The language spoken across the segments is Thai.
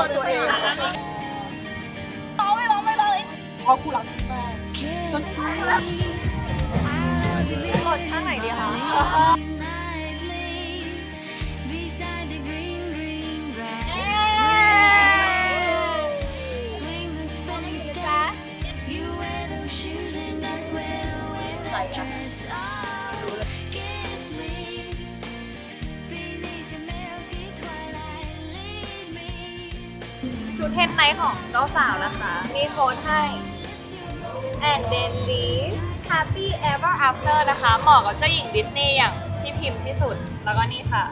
โปรโมทตัวเองร้องไม่ร้องไม่ร้องเพราะกูรักแม่หลดข้างไหนดีคะ ชุดเทนไนท์ของเจ้าสาวนะคะ มีโค้ดให้ and then leave happy ever after นะคะ เหมาะกับเจ้าหญิงดิสนีย์อย่างพี่พิมพ์ที่สุด แล้วก็นี่ค่ะ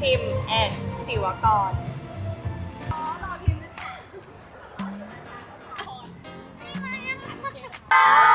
พิมพ์แอนศิวกรอั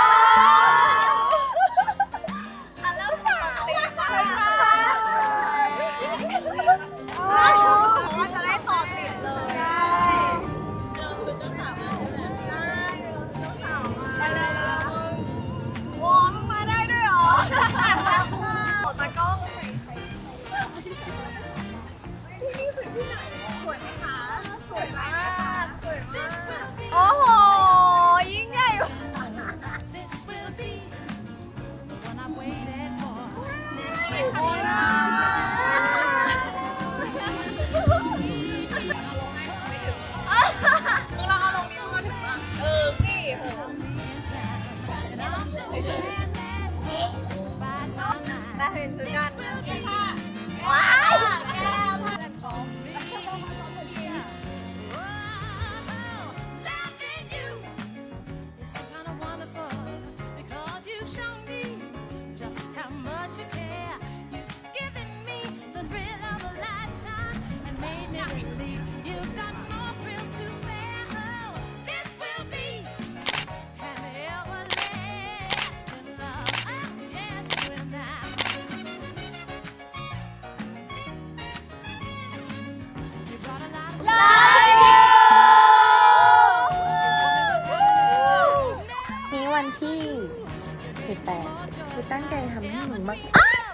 มึงมาก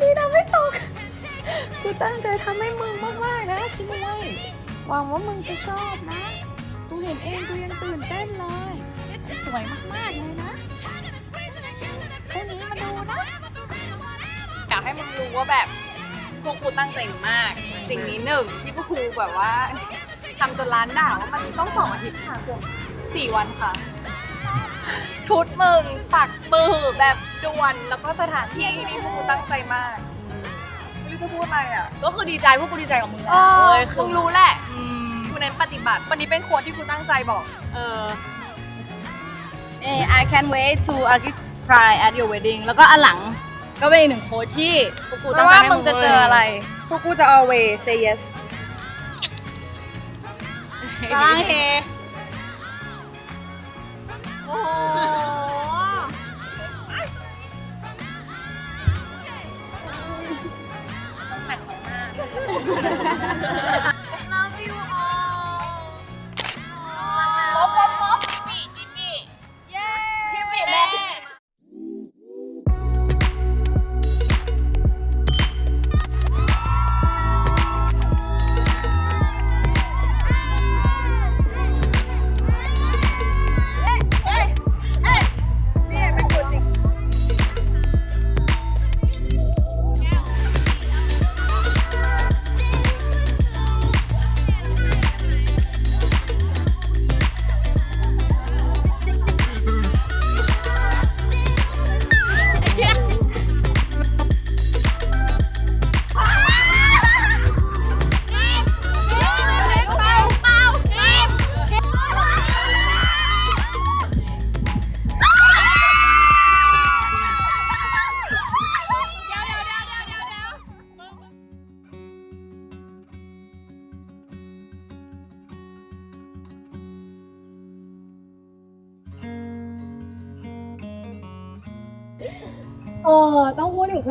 นี่ทำไม่ตก กูตั้งใจทำให้มึงมากๆนะคิดเอาไว้หวังว่ามึงจะชอบนะ กูเห็นเองกูยังตื่นเต้นเลย สวยมากๆเลยนะพรุ่งนี้มาดูนะ อยากให้มึงรู้ว่าแบบพวกกูตั้งใจมาก สิ่งนี้หนึ่งที่พวกกูแบบว่าทำจนร้านด่าว่ามันต้องสองอาทิตย์ค่ะเกือบสี่วันค่ะ ชุดมึงปักมือแบบด่วนแล้วก็สถานที่ที่พวกกูตั้งใจมากไม่รู้จะพูดอะไรอะก็คือดีใจพวกกูดีใจกับมึงเออเลยมึงรู้แหละกูเน้นปฏิบัติวันนี้เป็นโค้ดที่กูตั้งใจบอก เออเออ I can't wait to a g cry at your wedding แล้วก็อันหลังก็เป็นอีกหนึ่งโค้ดที่พวกกูตั้งใจว่าให้มึงจะเจออะไร พวกกูจะ always say yes สร้างเฮ โอ้โห Love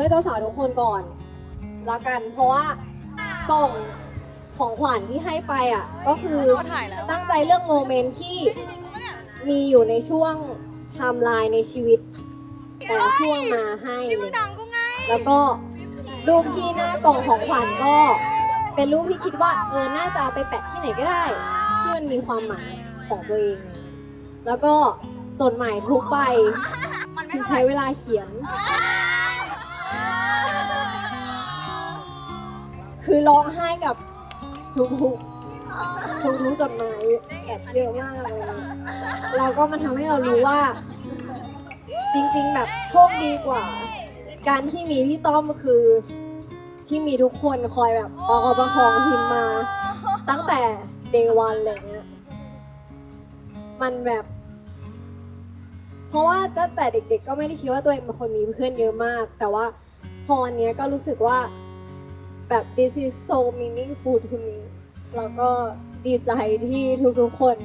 พื่อเจ้าสาวทุกคนก่อนละกันเพราะว่ากล่องของขวัญที่ให้ไปอะ ก็คือตั้งใจเลือกโมเมนต์ที่มีอยู่ในช่วงไทม์ไลน์ในชีวิต แต่ช่วงมาให้ แล้วก็รูปที่หน้ากล่องของขวัญก็เป็นรูปที่คิดว่าเออน่าจะเอาไปแปะที่ไหนก็ได้ ที่มันมีความหมายของตัวเอง แล้วก็จดหมายทุกใบมันใช้เวลาเขียน คือร้องไห้กับทุกๆทุกๆจดหมายแบบเยอะมากเลยแล้วก็มันทำให้เรารู้ว่า จริงๆแบบโชคดีกว่า การที่มีพี่ต้อมคือ ที่มีทุกคนคอยแบบประกอบประคองพิมมา ตั้งแต่เดวันอะไรเงี้ยมันแบบ เพราะว่าตั้งแต่เด็กๆ ก็ไม่ได้คิดว่าตัวเองเป็นคนมีเพื่อนเยอะมาก แต่ว่าพอวันนี้ก็รู้สึกว่า แบบ this is so meaningful to me แล้วก็ดีใจที่ทุกๆคน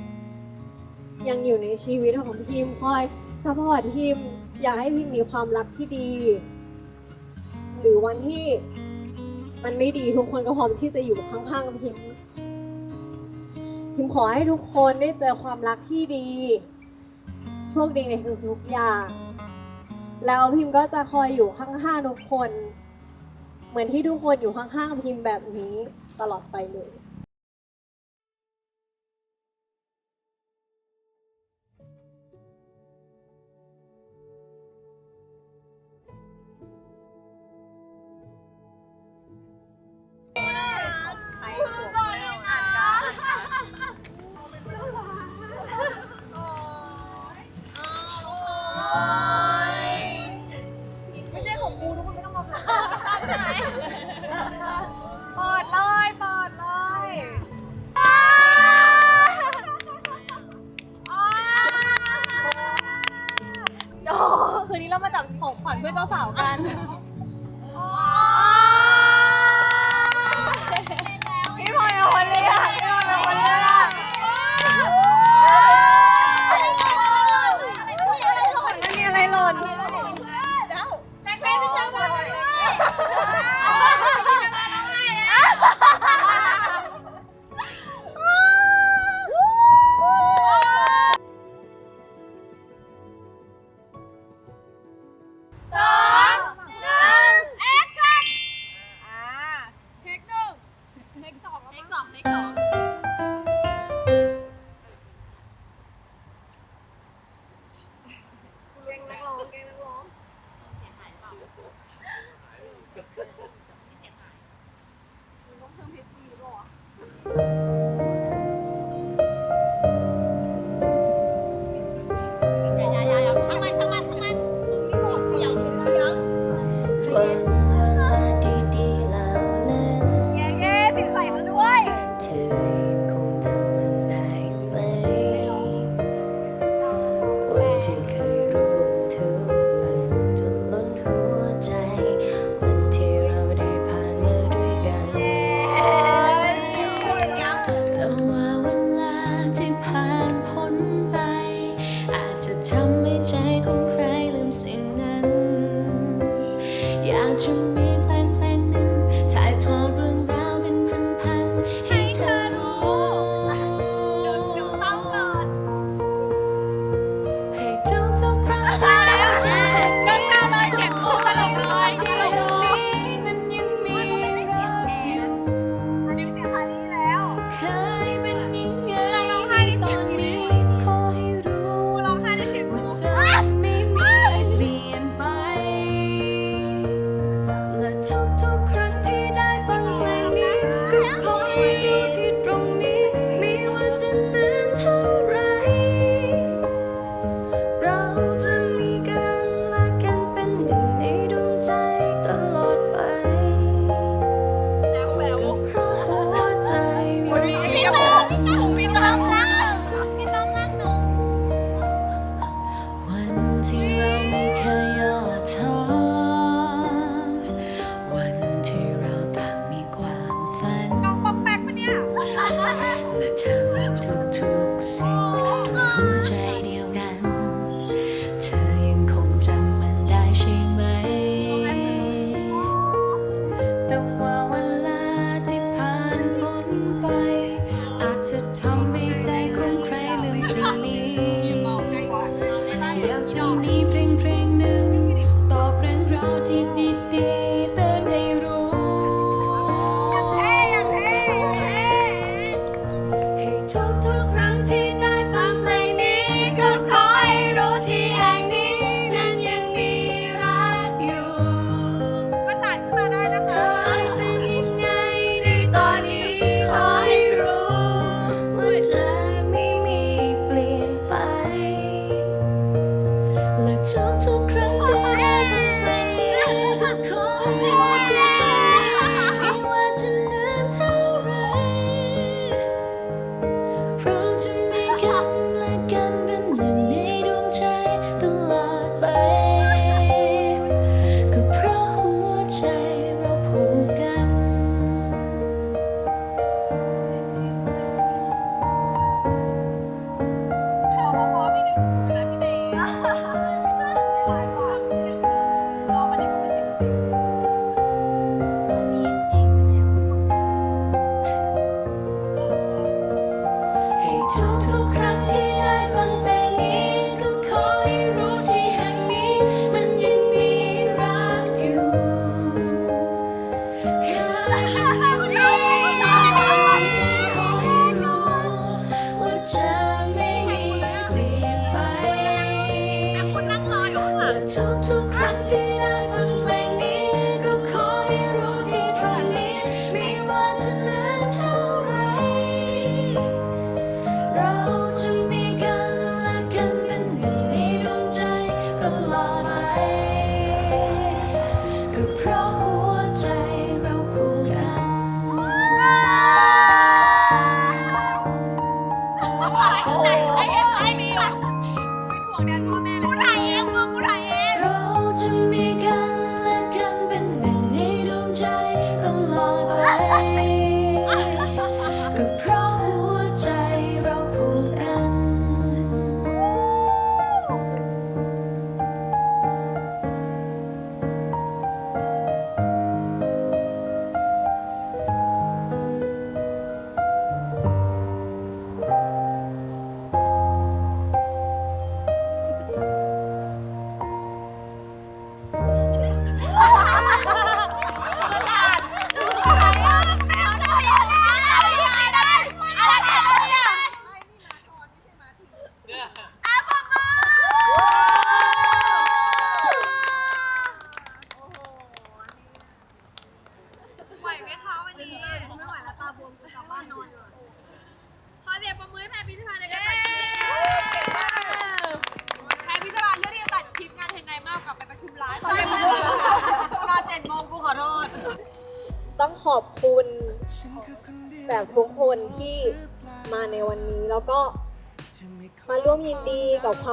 ยังอยู่ในชีวิตของพิมคอยซัพพอร์ตพิมอยากให้พิมมีความรักที่ดี หรือวันที่มันไม่ดีทุกคนก็พร้อมที่จะอยู่ข้างๆพิมพิมขอให้ทุกคนได้เจอความรักที่ดีโชคดีในทุกๆอย่างแล้วพิมก็จะคอยอยู่ข้างๆทุกคน เหมือนที่ทุกคนอยู่ข้างๆพิมพ์แบบนี้ตลอดไปเลย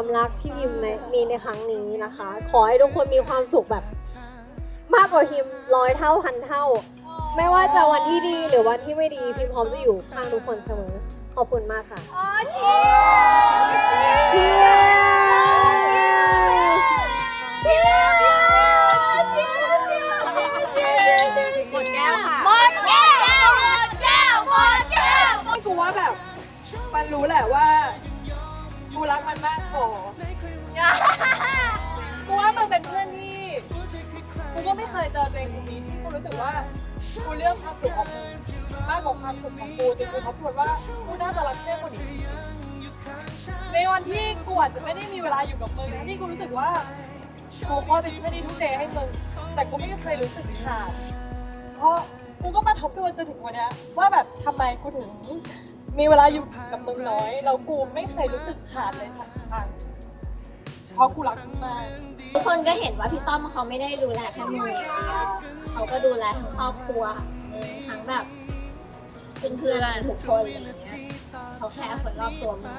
ความรักที่พิมในมีในครั้งนี้นะคะ ขอให้ทุกคนมีความสุขแบบ มากกว่าพิมร้อยเท่าพันเท่า ไม่ว่าจะวันที่ดีหรือวันที่ไม่ดีพิมพร้อมจะอยู่ข้างทุกคนเสมอ ขอบคุณมากค่ะ อ๋อเชียร์เชียร์เชียร์หมดแก้วค่ะหมดแก้วหมดแก้วหมดแก้วกูว่าแบบ มันรู้แหละว่ากู รักมันมากพอกูว่ามันเป็นเพื่อนที่กูก็ไม่เคยเจอตัวเองคนนี้ที่กูรู้สึกว่ากูเลือกความสุขของมึงมากกว่าความสุขของกูจนกูทบทวนว่ากูน่าจะรักเพื่อนคนนี้ในวันที่กูอาจจะไม่ได้มีเวลาอยู่กับมึงที่กูรู้สึกว่ากูคอยเป็นเพื่อนที่ทุกเดย์ให้มึงแต่กูไม่เคยรู้สึกขาดเพราะกูก็มาทบทวนจนถึงวันนี้ว่าแบบทำไมกูถึง มีเวลาอยู่กับมึงน้อย แล้วกูไม่เคยรู้สึกขาดเลยสักครั้งเพราะกูรักมึงมาก ทุกคนก็เห็นว่าพี่ต้อมเขาไม่ได้ดูแลแค่มือเขาก็ดูแลทั้งครอบครัวเองทั้งแบบเพื่อนๆทุกคนอะไรอย่างเงี้ยเขาแค่คนรอบตัวมึง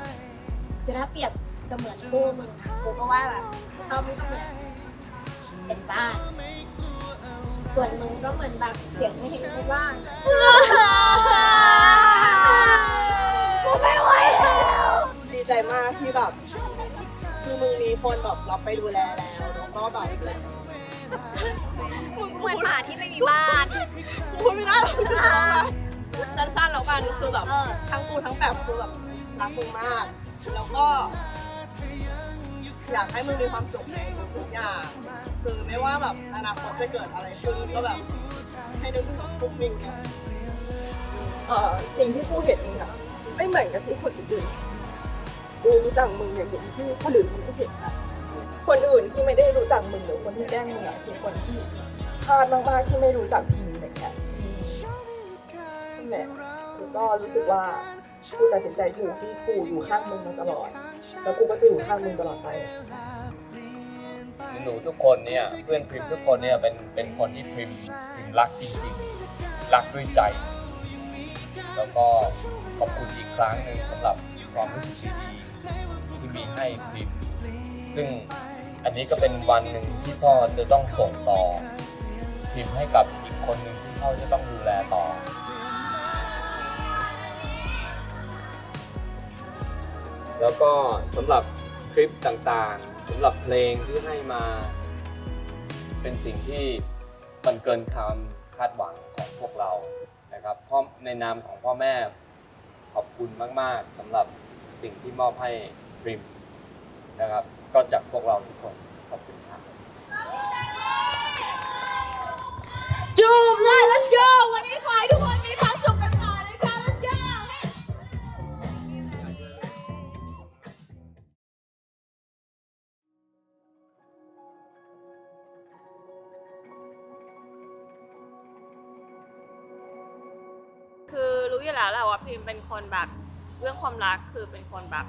คือถ้าเปรียบเสมือนคู่มึงกูก็ว่าแบบต้อมก็เหมือนเป็นบ้าน ส่วนมึงก็เหมือนแบบเสียงไม่เห็นในบ้าน กูไม่ไหวแล้วดีใจมากที่แบบคือมึงมีคนแบบรับไปดูแลแล้วแล้วก็แบบเหมือนหมาที่ไม่มีบ้าน พูดไม่ได้หรอกสั้นๆแล้วกันคือแบบเออ ทั้งกูทั้งแบบคือแบบรักมึงมาก แล้วก็ อยากให้มึงมีความสุขในทุกๆอย่าง คือไม่ว่าแบบอนาคตจะเกิดอะไรขึ้นก็แบบให้นึกถึงทุกสิ่งเนี่ยเอ่อสิ่งที่กูเห็นมึงอะ ไม่เหมือนกับที่คนอื่นกูรู้จักมึงอย่างเห็นที่คนอื่นไม่เห็นอะคนอื่นที่ไม่ได้รู้จักมึงหรือคนที่แกล้งมึงอะเป็นคนที่พลาดมากๆที่ไม่รู้จักพิมพ์อะไรเงี้ยนั่นแหละกูก็รู้สึกว่ากูตัดสินใจถูกที่กูอยู่ข้างมึงมาตลอด แล้วกูก็จะอยู่ข้างมึงตลอดไปหนูทุกคนเนี่ยเพื่อนพิมทุกคนเนี่ยเป็นเป็นคนที่พิมพริมรักจริงๆรักด้วยใจ แล้วก็ขอบคุณอีกครั้งหนึ่งสำหรับความรู้สึกดีๆที่มีให้พิมซึ่งอันนี้ก็เป็นวันหนึ่งที่พ่อจะต้องส่งต่อพิมพ์ให้กับอีกคนหนึ่งที่พ่อจะต้องดูแลต่อแล้วก็สำหรับคลิปต่างๆสำหรับเพลงที่ให้มา เป็นสิ่งที่มันเกินความคาดหวังของพวกเรา นะครับพ่อในนามของพ่อแม่ขอบคุณมาก ๆสำหรับสิ่งที่มอบให้ริมนะครับ ก็จากพวกเราทุก คนแบบเรื่องความรักคือเป็นคนแบบ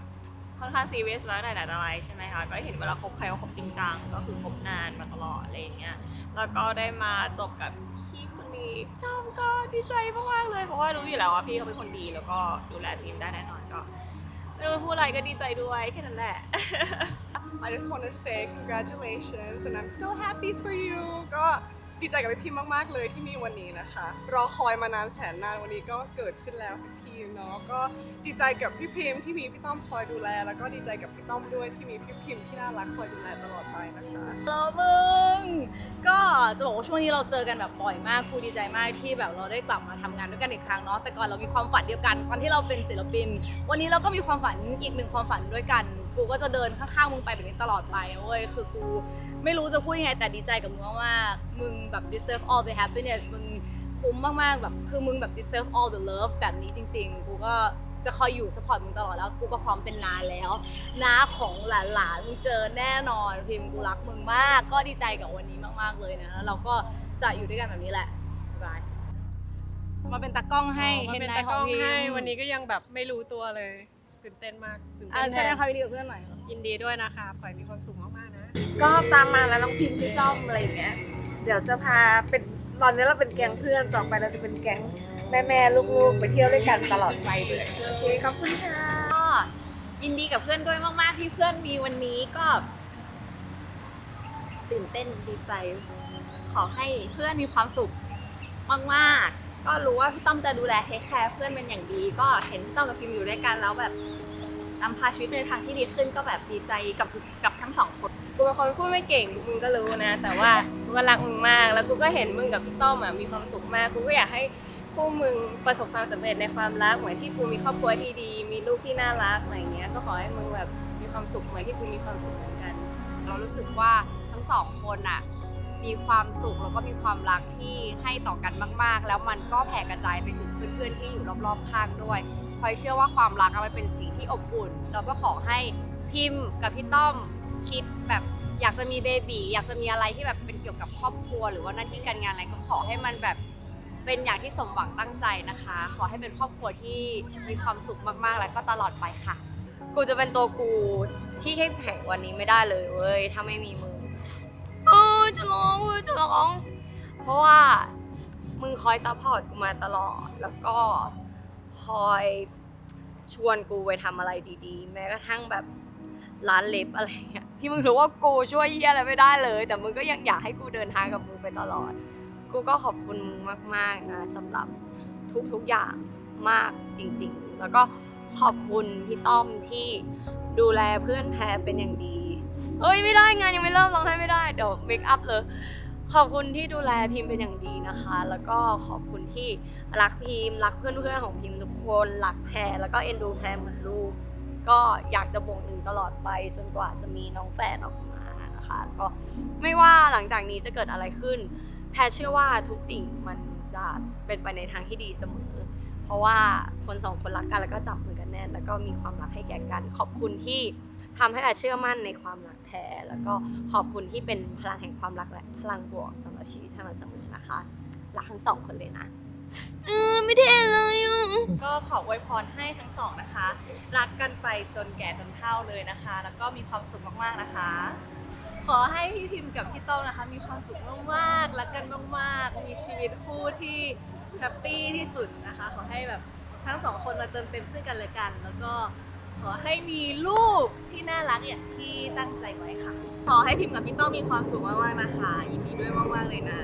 ค่อนข้างซีเรียสแล้วไหนๆอะไรใช่ไหมคะ ก็เห็นเวลาคบใครก็คบจริงจังก็คือคบนานมาตลอดอะไรอย่างเงี้ย แล้วก็ได้มาจบกับพี่คนนี้ต้อมก็ดีใจมากๆเลยเพราะว่ารู้อยู่แล้วว่าพี่เขาเป็นคนดีแล้วก็ดูแลพิมได้แน่นอนก็ไม่รู้พูดอะไรก็ดีใจด้วยแค่นั้นแหละ I just want to say congratulations and I'm so happy for you ก็ดีใจกับพี่พิมมากๆเลยที่มีวันนี้นะคะ รอคอยมานานแสนนานวันนี้ก็เกิดขึ้นแล้วสักที เนาะก็ดีใจกับพี่พิมที่มีพี่ต้อมคอยดูแล แล้วก็ดีใจกับพี่ต้อมด้วยที่มีพี่พิมที่น่ารักคอยดูแลตลอดไปนะคะฮัลโหลมึงก็จะบอกว่าช่วงนี้เราเจอกันแบบบ่อยมากกูดีใจมากที่แบบเราได้กลับมาทำงานด้วยกันอีกครั้งเนาะแต่ก่อนเรามีความฝันเดียวกันตอนที่เราเป็นศิลปิน วันนี้เราก็มีความฝันอีกหนึ่งความฝันด้วยกันกูก็จะเดินข้างๆมึงไปแบบนี้ตลอดไปเว้ยคือกูไม่รู้จะพูดยังไงแต่ดีใจกับมึงมากมึงแบบ deserve all the happiness มึง คุ้มมากๆแบบคือมึงแบบ deserve all the love แบบนี้จริงๆ กูก็จะคอยอยู่ support มึงตลอดแล้ว กูก็พร้อมเป็นนานแล้วน้าของหลานๆมึงเจอแน่นอนพิมพ์กูรักมึงมาก ก็ดีใจกับวันนี้มากๆเลยนะแล้วเราก็จะอยู่ด้วยกันแบบนี้แหละบ๊ายบายมาเป็นตากล้องให้มาเห็นเป็นนายตาขกอล้งองพิมให้วันนี้ก็ยังแบบไม่รู้ตัวเลยตื่นเต้นมากตื่นอะเต้นแสดงทความยินดีกับเพื่อนหน่อยยินดีด้วยนะคะขอให้มีความสุขมากๆนะ ก็ตามมาแล้วน้องพิมพ์พี่ต้อมอะไรอย่างเงี้ยเดี๋ยวจะพาเป็น ตอนนี้เราเป็นแก๊งเพื่อนต่อไปเราจะเป็นแก๊งแม่แม่ๆลูกๆ ไปเที่ยวด้วยกันตลอดไปเลยโอเคขอบคุณค่ะก็ยินดีกับเพื่อนด้วยมาก ๆ ที่เพื่อนมีวันนี้ก็ตื่นเต้นดีใจ ขอให้เพื่อนมีความสุขมาก ๆ ก็รู้ว่าพี่ต้อมจะดูแลเทคแคร์เพื่อนเป็นอย่างดี ก็เห็นพี่ต้อมกับพิมอยู่ด้วยกันแล้วแบบ นำพาชีวิตไปในทางที่ดีขึ้นก็แบบดีใจกับทุกกับทั้งสองคนกูเป็นคนพูดไม่เก่งมึงก็รู้นะ แต่ว่ากูก็รักมึงมาก แล้วกูก็เห็นมึงกับพี่ต้อมอะมีความสุขมากกูก็อยากให้คู่มึงประสบความสำเร็จในความรักเหมือนที่กูมีครอบครัวที่ดี มีลูกที่น่ารักอะไรอย่างเงี้ยก็ขอให้มึงแบบมีความสุขเหมือนที่กูมีความสุขเหมือนกัน เรารู้สึกว่าทั้งสองคนน่ะมีความสุขแล้วก็มีความรักที่ให้ต่อกันมาก ๆ แล้วมันก็แผ่กระจายไปถึงเพื่อนๆที่อยู่รอบๆข้างด้วยพ ลอยเชื่อว่าความรักอะมันเป็นสิ่งที่อบอุ่น เราก็ขอให้พิมพ์กับพี่ต้อมคิดแบบอยากจะมีเบบีอยากจะมีอะไรที่แบบเป็นเกี่ยวกับครอบครัว หรือว่าหน้าที่การงานอะไรก็ขอให้มันแบบเป็นอย่างที่สมหวังตั้งใจนะคะ ขอให้เป็นครอบครัวที่มีความสุขมากๆ แล้วก็ตลอดไปค่ะ กูจะเป็นตัวกูที่เข้มแข็งวันนี้ไม่ได้เลยเว้ยถ้าไม่มีมึงเออจะร้องเว้ยจะร้อง เพราะว่ามึงคอยซัพพอร์ตกูมาตลอดแล้วก็ คอยชวนกูไปทำอะไรดีๆ แม้กระทั่งแบบร้านเล็บอะไรเงี้ยที่มึงรู้ว่ากูช่วยเยี่ยอะไรไม่ได้เลย แต่มึงก็ยังอยากให้กูเดินทางกับมึงไปตลอด กูก็ขอบคุณมึงมาก ๆนะสำหรับทุกๆอย่างมากจริง ๆ แล้วก็ขอบคุณพี่ต้อมที่ดูแลเพื่อนแพรเป็นอย่างดีเอ้ยไม่ได้งานยังไม่เริ่มร้องไห้ไม่ได้เดี๋ยวเมคอัพเลย ขอบคุณที่ดูแลพิมพ์เป็นอย่างดีนะคะ แล้วก็ขอบคุณที่รักพิมพ์รักเพื่อนๆของพิมพ์ทุกคนรักแพรแล้วก็เอ็นดูแพรเหมือนลูก ก็อยากจะบวกหนึ่งตลอดไปจนกว่าจะมีน้องแฟนออกมานะคะ ก็ไม่ว่าหลังจากนี้จะเกิดอะไรขึ้น แพรเชื่อว่าทุกสิ่งมันจะเป็นไปในทางที่ดีเสมอ เพราะว่าคนสองคนรักกันแล้วก็จับมือกันแน่นแล้วก็มีความรักให้แก่กัน ขอบคุณที่ ทำให้แพรเชื่อมั่นในความรักแท้ แล้วก็ขอบคุณที่เป็นพลังแห่งความรักและพลังบวกสำหรับชีวิตแพรมาเสมอนะคะ รักทั้งสองคนเลยนะเออไม่เท่เลยอะก็ขออวยพรให้ทั้งสองนะคะ รักกันไปจนแก่จนเฒ่าเลยนะคะ แล้วก็มีความสุขมากๆนะคะ ขอให้พี่พิมพ์กับพี่โต้งนะคะ มีความสุขมากๆรักกันมากๆ มีชีวิตคู่ที่แฮปปี้ที่สุดนะคะ ขอให้แบบทั้งสองคนมาเติมเต็มซึ่งกันและกัน แล้วก็ขอให้มีลูก ที่น่ารักอย่างที่ตั้งใจไว้ค่ะ ขอให้พิมพ์กับพี่โต้มีความสุขมากๆนะคะ ยินดีด้วยมากๆเลยนะ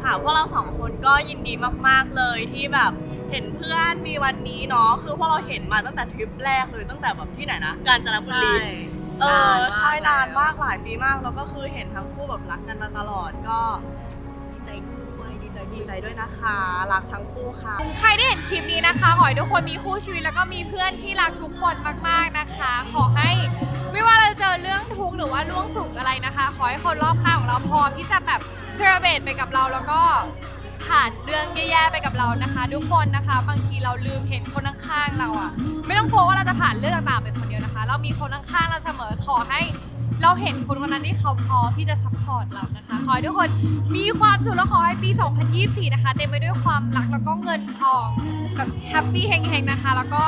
ค่ะพวกเราสองคนก็ยินดีมากๆเลยที่แบบเห็นเพื่อนมีวันนี้เนาะคือพวกเราเห็นมาตั้งแต่ทริปแรกเลยตั้งแต่แบบที่ไหนนะกาญจนบุรีเออใช่นานมากหลายปีมากแล้วก็คือเห็นทั้งคู่แบบรักกันมาตลอดก็ ดีใจด้วยนะคะรักทั้งคู่ค่ะ ใครได้เห็นคลิปนี้นะคะ ขอให้ทุกคนมีคู่ชีวิตแล้วก็มีเพื่อนที่รักทุกคนมากๆนะคะ ขอให้ไม่ว่าเราจะเจอเรื่องทุกข์หรือว่าล่วงสุขอะไรนะคะ ขอให้คนรอบข้างของเราพร้อมที่จะแบบเซเลเบตไปกับเราแล้วก็ผ่านเรื่องแย่ๆไปกับเรานะคะ ทุกคนนะคะ บางทีเราลืมเห็นคนข้างๆเราอะไม่ต้องกลัวว่าเราจะผ่านเรื่องต่างๆไปคนเดียวนะคะ เรามีคนข้างๆเราเสมอขอให้ เราเห็นคนคนนั้นที่เขาพร้อมที่จะซัพพอร์ตเรานะคะ ขอให้ทุกคนมีความสุขและขอให้ปี 2024 นะคะ เต็มไปด้วยความรักแล้วก็เงินทองแบบแฮปปี้เฮงๆนะคะ แล้วก็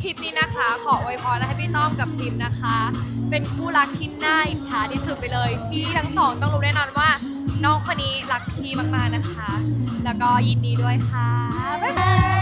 คลิปนี้นะคะ ขออวยพรให้พี่ต้อมกับพิมนะคะ เป็นคู่รักที่น่าอิจฉาที่สุดไปเลยพี่ทั้งสองต้องรู้แน่นอนว่าน้องคนนี้รักพี่มากๆนะคะ แล้วก็ยินดีด้วยค่ะบ๊ายบาย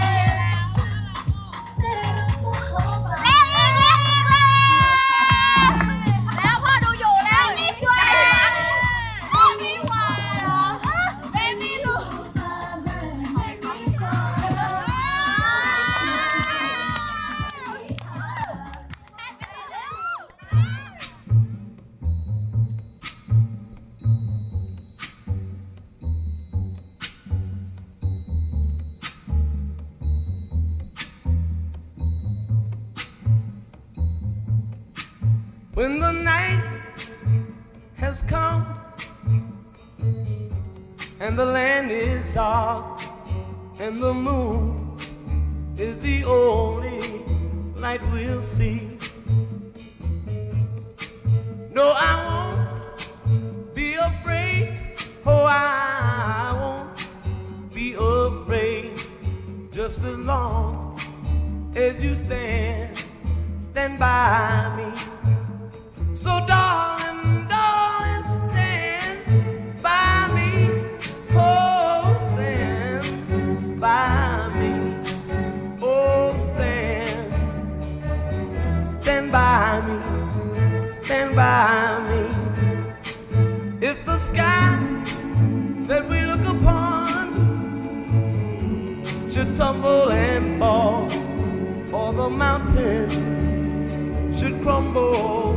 stand by me. So darling, darling, stand by me. Oh, stand by me. Oh, stand, stand by me. Stand by me. If the sky that we look upon should tumble and fall, or the mountain crumble